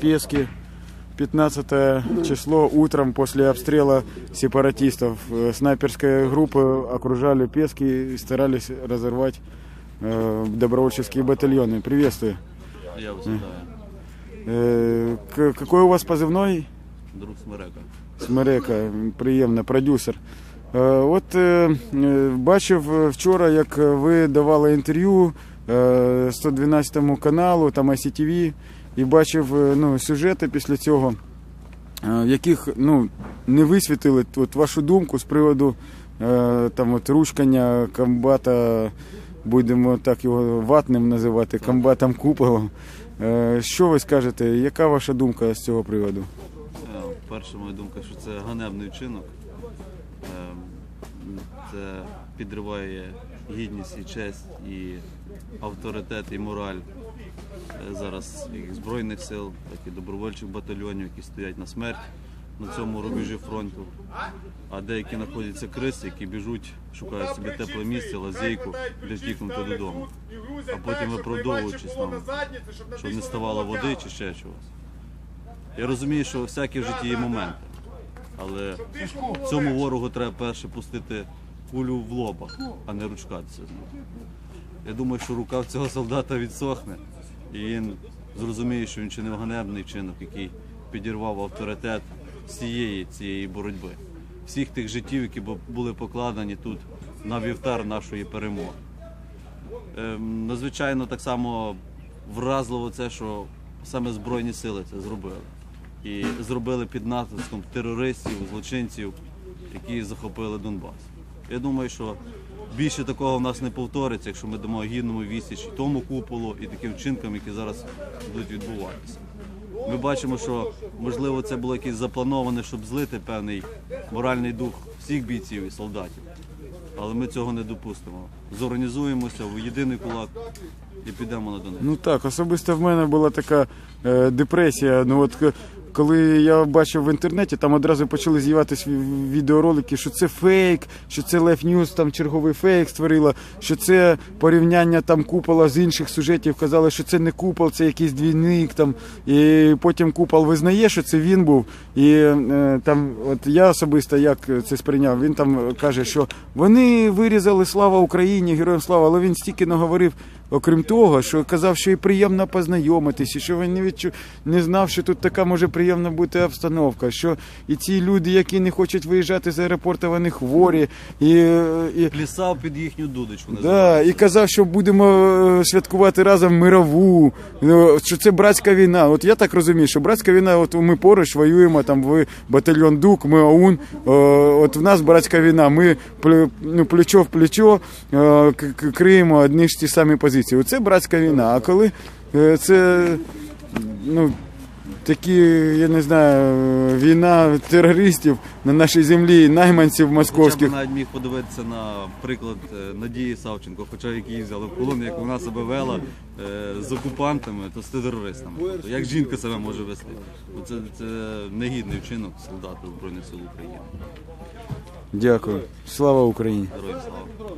Пески. 15 число утром после обстрела сепаратистов э, снайперская группа окружали Пески и старались разорвать э, добровольческие батальоны. Приветствую. Я вас вітаю. Э, к- какой у вас позывной? Друг Смерека. Смерека, приємно, продюсер. Е, От е, е, бачив е, вчора, як ви давали інтерв'ю е, 112 каналу, там ICTV, і бачив е, ну, сюжети після цього, е, в яких ну, не висвітили от, вашу думку з приводу е, там, от, ручкання комбата, будемо так його ватним називати, комбатом куполом. Е, Що ви скажете? Яка ваша думка з цього приводу? Е, Перша моя думка, що це ганебний вчинок. Е, Це підриває гідність і честь, і авторитет, і мораль е, зараз як Збройних сил, так і добровольчих батальйонів, які стоять на смерть на цьому рубежі фронту. А деякі знаходяться криси, які біжуть, шукають собі тепле місце, лазейку, де ж дікнути додому. А потім виправдовуючись там, щоб не ставало води чи ще чогось. Я розумію, що всякі в житті є моменти, але цьому ворогу треба перше пустити кулю в лоба, а не ручкатися. Я думаю, що рука в цього солдата відсохне, і він зрозуміє, що він чинив ганебний вчинок, який підірвав авторитет всієї цієї боротьби, всіх тих життів, які були покладені тут на вівтар нашої перемоги. Ем, Надзвичайно так само вразливо це, що саме Збройні сили це зробили. І зробили під натиском терористів, злочинців, які захопили Донбас. Я думаю, що більше такого в нас не повториться, якщо ми дамо гідному відсіч і тому куполу, і таким вчинкам, які зараз будуть відбуватися. Ми бачимо, що можливо це було якесь заплановане, щоб злити певний моральний дух всіх бійців і солдатів. Але ми цього не допустимо. Зорганізуємося в єдиний кулак і підемо на Донецьк. Ну так, особисто в мене була така е, депресія. Ну от к- коли я бачив в інтернеті, там одразу почали з'являтися відеоролики, що це фейк, що це Лев Ньюс там черговий фейк створила, що це порівняння там купола з інших сюжетів. Казали, що це не купол, це якийсь двійник там. І потім купол визнає, що це він був. І е, там, от я особисто як це сприйняв, він там каже, що вони вирізали слава Україні, героям слава, але він стільки наговорив. Окрім того, що казав, що і приємно познайомитись, і що він не відчу... не знав, що тут така може приємна бути обстановка, що і ці люди, які не хочуть виїжджати з аеропорту, вони хворі, і, і, Плясав під їхню дудочку. Да, і казав, що будемо е, святкувати разом мирову, ну, що це братська війна. От я так розумію, що братська війна, от ми поруч воюємо, там ви батальйон ДУК, ми ОУН. е, От в нас братська війна. Ми ну, плечо в плечо е, криємо одні ж ті самі позиції. Оце братська війна. А коли е, це ну, такі, я не знаю, війна терористів на нашій землі, найманців Хоча б навіть міг подивитися на приклад е, Надії Савченко, хоча як її взяли в полон, як вона себе вела е, з окупантами, то з терористами. Тобто, як жінка себе може вести? Це, це негідний вчинок солдата Збройних сил України. Дякую. Слава Україні. Героям слава.